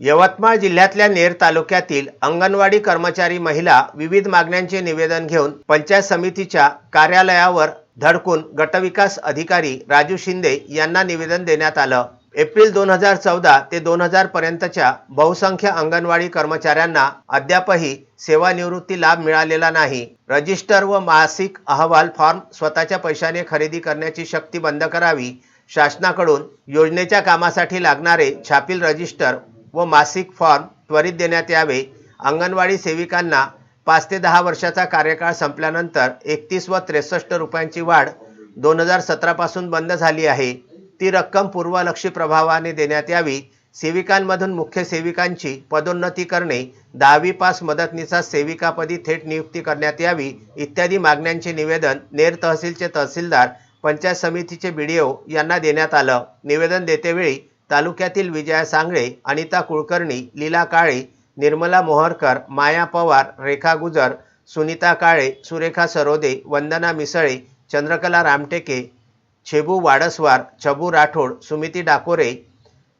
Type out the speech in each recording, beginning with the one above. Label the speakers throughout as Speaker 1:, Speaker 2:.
Speaker 1: यवतमाळ जिल्ह्यातल्या नेर तालुक्यातील अंगणवाडी कर्मचारी महिला विविध मागण्यांचे निवेदन घेऊन पंचायत समितीच्या कार्यालयावर धडकून गटविकास अधिकारी राजू शिंदे यांना निवेदन देण्यात आलं. एप्रिल दोन हजार चौदा ते दोन हजार पर्यंतच्या बहुसंख्य अंगणवाडी कर्मचाऱ्यांना अद्यापही सेवानिवृत्ती लाभ मिळालेला नाही. रजिस्टर व मासिक अहवाल फॉर्म स्वतःच्या पैशाने खरेदी करण्याची शक्ती बंद करावी शासनाकडून योजनेच्या कामासाठी लागणारे छापील रजिस्टर व मासिक फॉर्म त्वरित देण्यात यावे. अंगणवाडी सेविकांना पाच ते दहा वर्षाचा कार्यकाळ संपल्यानंतर एकतीस व त्रेसष्ट रुपयांची वाढ दोन हजार सतरापासून बंद झाली आहे. ती रक्कम पूर्वलक्षी प्रभावाने देण्यात यावी. सेविकांमधून मुख्य सेविकांची पदोन्नती करणे दहावी पास मदतनीसा सेविकापदी थेट नियुक्ती करण्यात यावी इत्यादी मागण्यांचे निवेदन नेर तहसीलचे तहसीलदार पंचायत समितीचे बीडीओ यांना देण्यात आलं. निवेदन देतेवेळी तालुक्यातील विजया सांगळे अनिता कुलकर्णी लीला काळे निर्मला मोहरकर माया पवार रेखा गुजर सुनीता काळे सुरेखा सरोदे वंदना मिसळे चंद्रकला रामटेके छेबू वाडसवार छबू राठोड सुमिती डाकोरे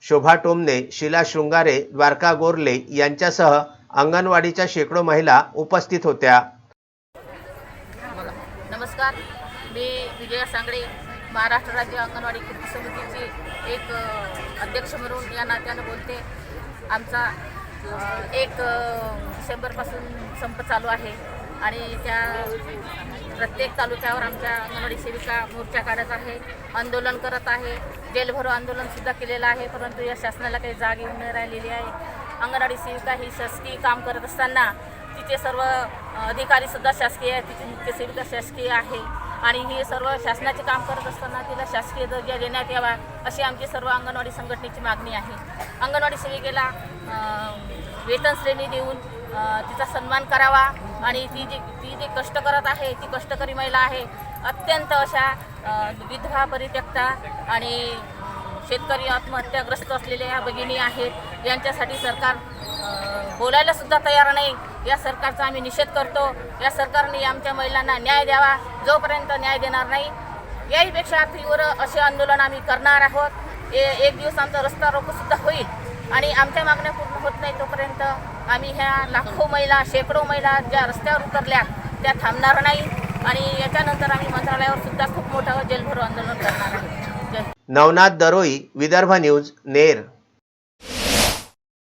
Speaker 1: शोभा टोमने शिला शृंगारे द्वारका गोरले यांच्यासह अंगणवाडीच्या शेकडो महिला उपस्थित होत्या.
Speaker 2: नमस्कार. मी विजया सांगळे महाराष्ट्र राज्य अंगणवाडी कृती समितीची एक अध्यक्ष म्हणून या नात्यानं बोलते. आमचा एक डिसेंबरपासून संप चालू आहे. आणि त्या प्रत्येक तालुक्यावर आमच्या अंगणवाडी सेविका मोर्चा काढत आहे. आंदोलन करत आहे. जेलभरो आंदोलनसुद्धा केलेलं आहे. परंतु या शासनाला काही जाग येऊन नाही राहिलेली आहे. अंगणवाडी सेविका ही शासकीय काम करत असताना तिचे सर्व अधिकारीसुद्धा शासकीय आहे तिची मुख्य सेविका शासकीय आहे. आणि हे सर्व शासनाचे काम करत असताना तिला शासकीय दर्जा देण्यात यावा अशी आमची सर्व अंगणवाडी संघटनेची मागणी आहे. अंगणवाडी सेविकेला वेतन श्रेणी देऊन तिचा सन्मान करावा आणि ती जी ती जी कष्ट करत आहे ती कष्टकरी महिला आहे अत्यंत अशा विधवा परित्यक्ता आणि शेतकरी आत्महत्याग्रस्त असलेल्या या भगिनी आहेत. यांच्यासाठी सरकार बोलायला सुद्धा तयार नाही. या सरकारचा आम्ही निषेध करतो. या सरकारने आमच्या महिलांना न्याय द्यावा. जोपर्यंत न्याय देणार नाही याहीपेक्षा तीव्र असे आंदोलन आम्ही करणार आहोत. ए एक दिवस आमचा रस्ता रोकसुद्धा होईल. आणि आमच्या मागण्या पूर्ण होत नाही तोपर्यंत आम्ही ह्या लाखो महिला शेकडो महिला ज्या रस्त्यावर उतरल्या त्या थांबणार नाही. आणि याच्यानंतर आम्ही मंत्रालयावर सुद्धा खूप मोठं जेलभरो आंदोलन करणार आहे
Speaker 1: नवनाथ दरोई विदर्भ न्यूज नेर.